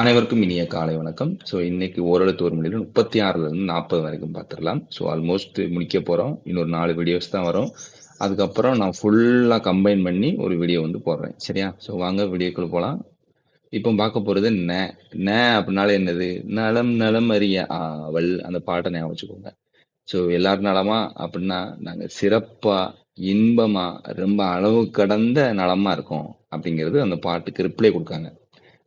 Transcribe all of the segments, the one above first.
அனைவருக்கும் இனிய காலை வணக்கம். ஸோ இன்னைக்கு ஓரெழுத்து ஒரு மணியில் முப்பத்தி ஆறுல இருந்து நாற்பது வரைக்கும் பார்த்துடலாம். ஸோ ஆல்மோஸ்ட் முடிக்க போகிறோம் இன்னொரு நாலு வீடியோஸ் தான் வரும். அதுக்கப்புறம் நான் ஃபுல்லாக கம்பைன் பண்ணி ஒரு வீடியோ வந்து போடுறேன். சரியா? ஸோ வாங்க வீடியோக்குள்ள போகலாம் இப்போ பார்க்க போகிறது ந. ந அப்படின்னால என்னது? நலம் நலம் அறிய அவள் அந்த பாட்டை ஞாபகம் வச்சுக்கோங்க. ஸோ எல்லார் நலமா? அப்படின்னா நாங்கள் சிறப்பாக இன்பமாக ரொம்ப அளவு கடந்த நலமாக இருக்கோம். அப்படிங்கிறது அந்த பாட்டுக்கு ரிப்ளை கொடுக்காங்க.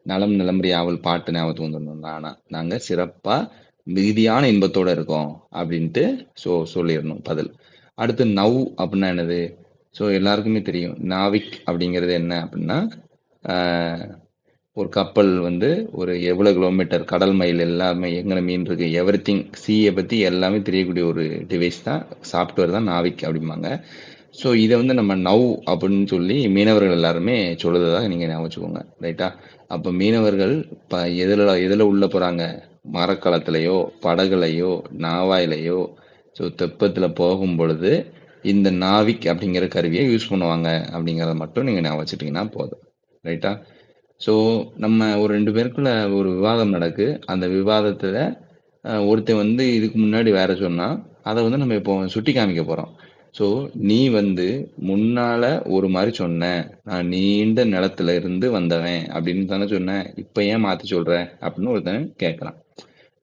நலம் நிலம்பரி ஆவல் பாட்டு ஞாபகத்துக்கு வந்துடணும் ஆனா நாங்கள் சிறப்பாக மிகுதியான இன்பத்தோட இருக்கோம் அப்படின்ட்டு ஸோ சொல்லிடணும் பதில். அடுத்து நவ் அப்படின்னா என்னது? ஸோ எல்லாருக்குமே தெரியும். நாவிக் அப்படிங்கிறது என்ன அப்படின்னா ஒரு கப்பல் வந்து ஒரு எவ்வளோ கிலோமீட்டர் கடல் மயில் எல்லாமே எங்கே மீன் இருக்கு எவ்ரி திங் சீயை பற்றி எல்லாமே தெரியக்கூடிய ஒரு டிவைஸ் தான் சாஃப்ட்வேர் தான் நாவிக் அப்படிம்பாங்க. ஸோ இதை வந்து நம்ம நவ் அப்படின்னு சொல்லி மீனவர்கள் எல்லாருமே சொல்லுறதாக நீங்கள் ஞாபகம் வச்சுக்கோங்க ரைட்டா அப்போ மீனவர்கள் இப்போ எதில் எதில் உள்ள போகிறாங்க மரக்களத்துலையோ படகுலையோ நாவாயிலையோ ஸோ தெப்பத்தில் போகும் பொழுது இந்த நாவிக் அப்படிங்கிற கருவியை யூஸ் பண்ணுவாங்க அப்படிங்கிறத மட்டும் நீங்கள் ஞாபகம் வச்சுட்டிங்கன்னா போதும் ரைட்டா ஸோ நம்ம ஒரு ரெண்டு பேருக்குள்ள ஒரு விவாதம் நடக்கு. அந்த விவாதத்தில் ஒருத்தன் வந்து இதுக்கு முன்னாடி வேற சொன்னால் அதை வந்து நம்ம இப்போ சுட்டி காமிக்க போகிறோம் ஸோ நீ வந்து முன்னால ஒரு மாதிரி சொன்ன நான் நீண்ட நிலத்துல இருந்து வந்தவன் அப்படின்னு தானே சொன்னேன் இப்ப ஏன் மாத்தி சொல்ற அப்படின்னு ஒருத்தன் கேட்கலாம்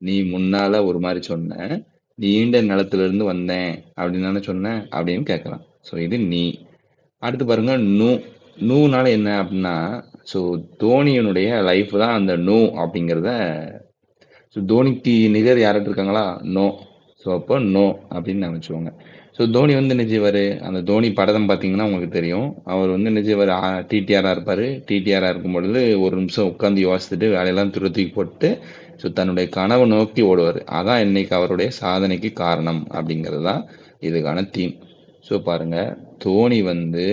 நீ முன்னால ஒரு மாதிரி சொன்ன நீண்ட நிலத்துல இருந்து வந்தேன் அப்படின்னு தானே சொன்னேன் அப்படின்னு கேட்கலாம் ஸோ இது நீ. அடுத்து பாருங்க நூ. நூனால என்ன அப்படின்னா ஸோ தோனியனுடைய லைஃப் தான் அந்த நோ அப்படிங்கிறத ஸோ தோனிக்கு நிகர் யார்கிட்ட இருக்காங்களா? நோ ஸோ அப்போ நோ அப்படின்னு நினச்சிக்கோங்க ஸோ தோனி வந்து நிஜவர் அந்த தோனி படம் பார்த்தீங்கன்னா உங்களுக்கு தெரியும். அவர் வந்து நிஜவர் டிடிஆராக இருப்பார். டிடிஆராக இருக்கும் பொழுது ஒரு நிமிஷம் உட்காந்து யோசிச்சுட்டு வேலையெல்லாம் துரு போட்டு ஸோ தன்னுடைய கனவை நோக்கி ஓடுவார். அதான் இன்னைக்கு அவருடைய சாதனைக்கு காரணம் அப்படிங்கிறது தான் இதுக்கான தீம் ஸோ பாருங்கள் தோனி வந்து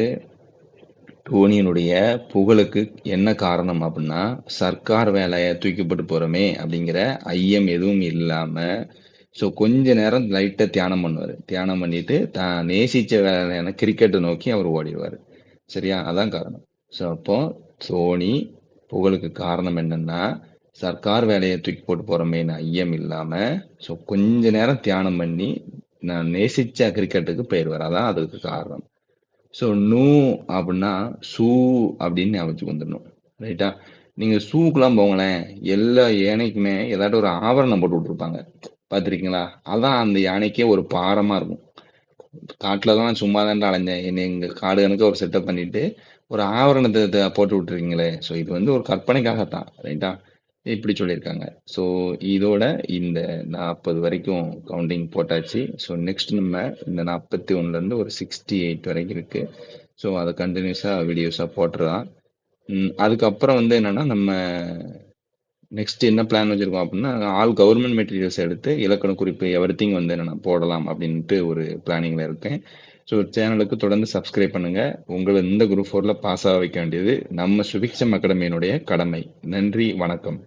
தோனியினுடைய புகழுக்கு என்ன காரணம் அப்படின்னா சர்க்கார் வேலையை தூக்கிப்பட்டு போகிறோமே அப்படிங்கிற ஐயம் எதுவும் இல்லாமல் ஸோ கொஞ்ச நேரம் லைட்டாக தியானம் பண்ணுவார். தியானம் பண்ணிட்டு தான் நேசித்த வேலையான கிரிக்கெட்டை நோக்கி அவர் ஓடிடுவார். சரியா? அதான் காரணம். ஸோ அப்போ தோனி புகழுக்கு காரணம் என்னன்னா சர்க்கார் வேலையை தூக்கி போட்டு போகிறோமேனு ஐயம் இல்லாமல் ஸோ கொஞ்ச நேரம் தியானம் பண்ணி நான் நேசித்த கிரிக்கெட்டுக்கு போயிடுவார். அதான் அதுக்கு காரணம். ஸோ நூ அப்படின்னா ஷூ அப்படின்னு ஞாபகம் வந்துடணும் ரைட்டா நீங்கள் ஷூக்கெலாம் போங்களேன். எல்லா யானைக்குமே ஏதாட்டும் ஒரு ஆவரணம் போட்டு விட்ருப்பாங்க பார்த்துருக்கீங்களா? அதான் அந்த யானைக்கே ஒரு பாரமாக இருக்கும். காட்டில் தான் சும்மா தான் அலைஞ்சேன். என்னை எங்கள் காடு கணக்கு ஒரு செட்டப் பண்ணிட்டு ஒரு ஆவரணத்தை போட்டு விட்டுருக்கீங்களே. ஸோ இது வந்து ஒரு கற்பனைக்காகத்தான். ரைட்டா இப்படி சொல்லியிருக்காங்க. ஸோ இதோட இந்த நாற்பது வரைக்கும் கவுண்டிங் போட்டாச்சு. ஸோ நெக்ஸ்ட் நம்ம இந்த நாற்பத்தி ஒன்றுலேருந்து ஒரு சிக்ஸ்டி எயிட் வரைக்கும் இருக்குது ஸோ அதை கண்டினியூஸாக வீடியோஸாக போட்டுருதான் அதுக்கப்புறம் வந்து என்னென்னா நம்ம நெக்ஸ்ட் என்ன பிளான் வச்சிருக்கோம் அப்படின்னா ஆல் கவர்மெண்ட் மெட்டீரியல்ஸ் எடுத்து இலக்கண குறிப்பு எவ்ரி திங் வந்து என்னென்ன போடலாம் அப்படின்ட்டு ஒரு பிளானிங்ல இருக்கேன். ஸோ சேனலுக்கு தொடர்ந்து சப்ஸ்கிரைப் பண்ணுங்க. உங்களை இந்த குரூப் ஃபோர்ல பாஸ் ஆக வைக்க வேண்டியது நம்ம சுபிக்ஷம் அகாடமியினுடைய கடமை. நன்றி வணக்கம்.